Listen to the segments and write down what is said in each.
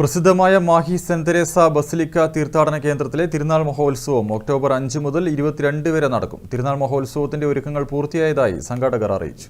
പ്രസിദ്ധമായ Mahe saint Teresa basilica തീർത്ഥാടന കേന്ദ്രത്തിലെ തിരുനാൾ മഹോത്സവം ഒക്ടോബർ അഞ്ച് മുതൽ ഇരുപത്തിരണ്ട് വരെ നടക്കും. തിരുനാൾ മഹോത്സവത്തിന്റെ ഒരുക്കങ്ങൾ പൂർത്തിയായതായി സംഘാടകർ അറിയിച്ചു.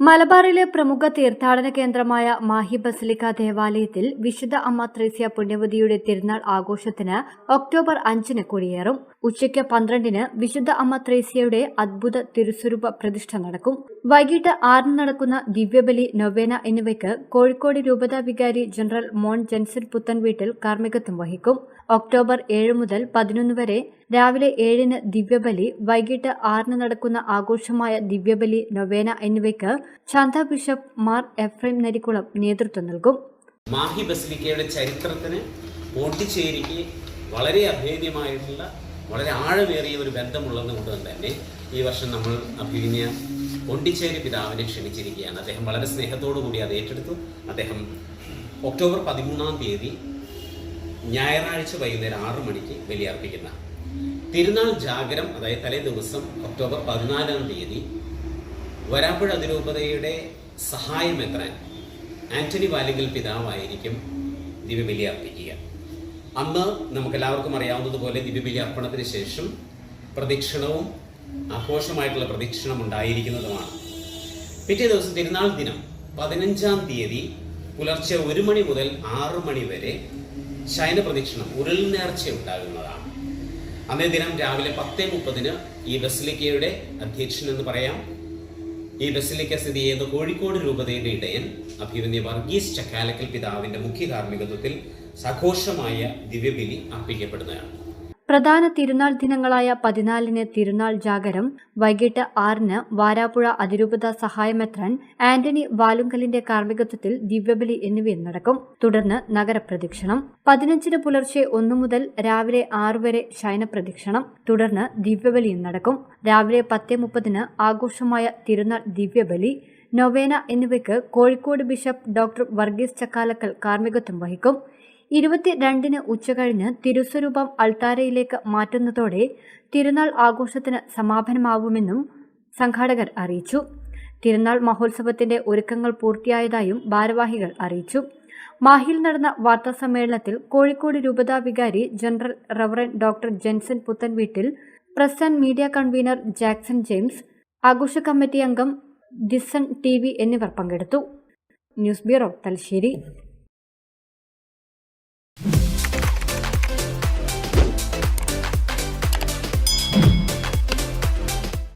മലബാറിലെ പ്രമുഖ തീർത്ഥാടന കേന്ദ്രമായ മാഹി ബസലിക്ക ദേവാലയത്തിൽ വിശുദ്ധ അമ്മ ത്രേസ്യ പുണ്യവതിയുടെ തിരുനാൾ ആഘോഷത്തിന് ഒക്ടോബർ അഞ്ചിന് കൊടിയേറും. ഉച്ചയ്ക്ക് പന്ത്രണ്ടിന് വിശുദ്ധ അമ്മ ത്രേസ്യയുടെ അദ്ഭുത തിരുസ്വരൂപ പ്രതിഷ്ഠ നടക്കും. വൈകിട്ട് ആറിന് നടക്കുന്ന ദിവ്യബലി നൊവേന എന്നിവയ്ക്ക് കോഴിക്കോട് രൂപതാ വികാരി ജനറൽ മോൺ ജൻസൺ പുത്തൻവീട്ടിൽ കാർമ്മികത്വം വഹിക്കും. ഒക്ടോബർ ഏഴ് മുതൽ പതിനൊന്ന് വരെ രാവിലെ ഏഴിന് ദിവ്യബലി വൈകിട്ട് ആറിന് നടക്കുന്ന ആഘോഷമായ ദിവ്യബലി നൊവേന എന്നിവയ്ക്ക് ശാന്ത ബിഷപ്പ് മാർ എഫ്രൈം നരിക്കുളം നേതൃത്വം നൽകും. മാഹി ബസിലിക്കയുടെ ചരിത്രത്തിന് പോണ്ടിച്ചേരിക്ക് വളരെ അഭേദ്യമായിട്ടുള്ള വളരെ ആഴമേറിയ ഒരു ബന്ധമുള്ളത് കൊണ്ട് തന്നെ ഈ വർഷം നമ്മൾ അഭിവിന്യ പോണ്ടിച്ചേരി പിതാവിനെ ക്ഷണിച്ചിരിക്കുകയാണ്. അദ്ദേഹം വളരെ സ്നേഹത്തോടു കൂടി അത് ഏറ്റെടുത്തു. അദ്ദേഹം ഒക്ടോബർ പതിമൂന്നാം തീയതി ഞായറാഴ്ച വൈകുന്നേരം ആറു മണിക്ക് ബലിയർപ്പിക്കുന്ന തിരുനാൾ ജാഗരം അതായത് തലേ ദിവസം ഒക്ടോബർ പതിനാലാം തീയതി വരാപ്പുഴ അതിരൂപതയുടെ സഹായം സഹായമെത്രാൻ ആന്റണി വാലിങ്കൽ പിതാവായിരിക്കും ദിവ്യബലി അർപ്പിക്കുക. അന്ന് നമുക്കെല്ലാവർക്കും അറിയാവുന്നതുപോലെ ദിവ്യബലി അർപ്പണത്തിന് ശേഷം പ്രദക്ഷിണവും ആഘോഷമായിട്ടുള്ള പ്രദക്ഷിണം ഉണ്ടായിരിക്കുന്നതുമാണ്. പിറ്റേ ദിവസം തിരുനാൾ ദിനം പതിനഞ്ചാം തീയതി പുലർച്ചെ ഒരു മണി മുതൽ ആറ് മണി വരെ ശയന പ്രദക്ഷിണം ഉരുൾ നേർച്ച ഉണ്ടാകുന്നതാണ് അന്നേ ദിനം രാവിലെ പത്തേ മുപ്പതിന് ഈ ബസിലിക്കയുടെ അധ്യക്ഷൻ എന്ന് പറയാം. ഈ ബസിലിക്ക സ്ഥിതി ചെയ്യുന്ന കോഴിക്കോട് രൂപതയുടെ ഇടയൻ അഭിമന്യ വർഗീസ് ചക്കാലക്കൽ പിതാവിന്റെ മുഖ്യ കാർമ്മികത്വത്തിൽ സഘോഷമായ ദിവ്യബലി അർപ്പിക്കപ്പെടുന്നതാണ്. പ്രധാന തിരുനാൾ ദിനങ്ങളായ പതിനാലിന് തിരുനാൾ ജാഗരം വൈകിട്ട് ആറിന് വാരാപ്പുഴ അതിരൂപത സഹായമെത്രൻ ആന്റണി വാലുങ്കലിന്റെ കാർമ്മികത്വത്തിൽ ദിവ്യബലി എന്നിവയും നടക്കും. തുടർന്ന് നഗരപ്രദക്ഷിണം. പതിനഞ്ചിന് പുലർച്ചെ ഒന്നു മുതൽ രാവിലെ ആറ് വരെ ശയനപ്രദക്ഷിണം. തുടർന്ന് ദിവ്യബലിയും നടക്കും. രാവിലെ പത്തേ മുപ്പതിന് ആഘോഷമായ തിരുനാൾ ദിവ്യബലി. നൊവേന എന്നിവയ്ക്ക് കോഴിക്കോട് ബിഷപ്പ് ഡോക്ടർ വർഗീസ് ചക്കാലക്കൽ കാർമ്മികത്വം വഹിക്കും. ഇരുപത്തിരണ്ടിന് ഉച്ചകഴിഞ്ഞ് തിരുസ്വരൂപം അൾത്താരയിലേക്ക് മാറ്റുന്നതോടെ തിരുനാൾ ആഘോഷത്തിന് സമാപനമാവുമെന്നും സംഘാടകർ അറിയിച്ചു. തിരുനാൾ മഹോത്സവത്തിന്റെ ഒരുക്കങ്ങൾ പൂർത്തിയായതായും ഭാരവാഹികൾ അറിയിച്ചു. മാഹിയിൽ നടന്ന വാർത്താ സമ്മേളനത്തിൽ കോഴിക്കോട് രൂപതാ വികാരി general reverend doctor Jenson Puthenveettil press and media convener Jackson James ആഘോഷ കമ്മിറ്റി അംഗം ഡിസൺ ടി എന്നിവർ പങ്കെടുത്തു. News bureau Thalassery.